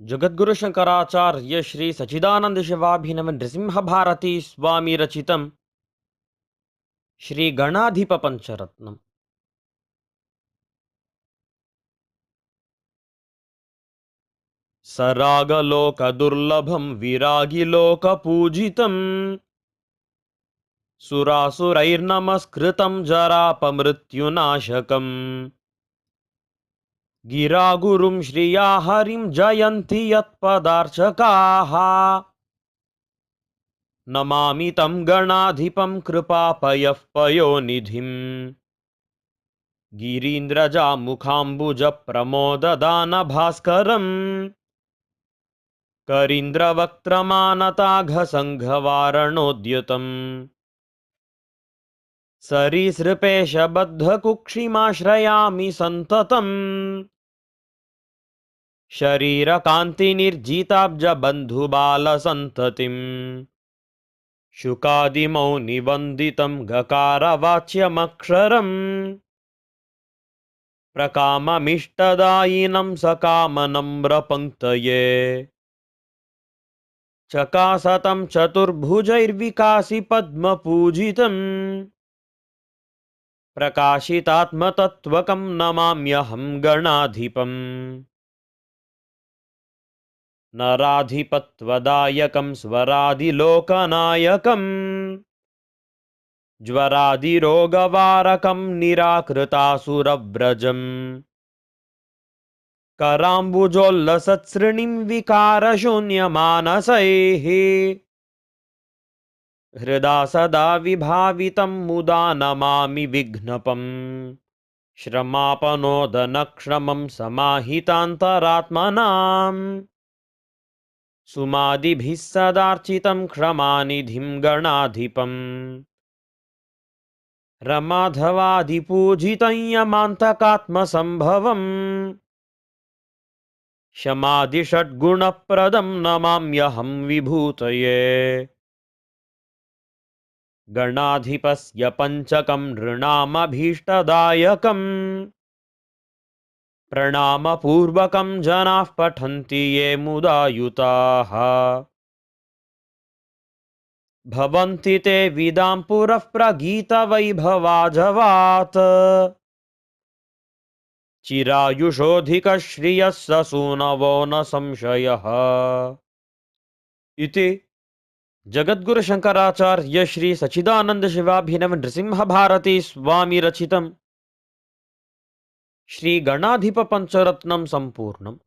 జగద్గురు శంకరాచార్య శ్రీ సచిదానంద శివాభినవ నృసింహభారతి స్వామి రచితం శ్రీ గణాధిప పంచరత్నం. సరాగలోక దుర్లభం విరాగిలోక పూజితం సురాసురైర్నమస్కృతం జరాపమృత్యునాశకం जरापमृत्युनाशकम् गिरागुरुं श्रिया हरिं जयन्ति यत्पदार्चकाः। नमामि तं गणाधिपं कृपापयः पयोनिधिम् गिरीन्द्रजामुखाम्बुजप्रमोददानभास्करम्। करीन्द्रवक्त्रमानताघसङ्घवारणोद्युतम् सरीसृपेशबद्धकुक्षिमाश्रयामि सन्ततम्। शरीरकान्तिनिर्जिताब्जबन्धुबालसन्ततिम् शुकादिमौनिवन्दितं गकारवाच्यमक्षरम्। प्रकाममिष्टदायिनं सकामनम्रपङ्क्तये। चकासतं चतुर्भुजैर्विकासि पद्मपूजितम्। प्रकाशितात्मतत्त्वकं नमाम्यहं गणाधिपम्। नराधिपत्वदायकं स्वरादिलोकनायकम्। ज्वरादिरोगवारकं निराकृतासुरव्रजम्। कराम्बुजोल्लसत्सृणिं विकारशून्यमानसैः। हृदा सदा विभावितं मुदा नमामि विघ्नपम्। श्रमापनोदनक्षमं समाहितान्तरात्मनाम्। सुमादिभिः सदार्चितं क्षमानिधिं गणाधिपम्। रमाधवादिपूजितं यमान्तकात्मसम्भवम् शमादिषड्गुणप्रदं नमाम्यहं विभूतये गणाधिपस्य पञ्चकं नृणामभीष्टदायकम्। प्रणामपूर्वकं जनाः पठन्ति ये मुदायुताः। भवन्ति ते विदां पुरः प्रगीतवैभवाजवात्। चिरायुषोऽधिकश्रियः स सूनवो न संशयः। इति जगद्गुरुशङ्कराचार्य श्री सचिदानंद शिवाभिनव नृसिंह भारती स्वामी रचितम्। श्री गणाधिप पंचरत्नम संपूर्णम।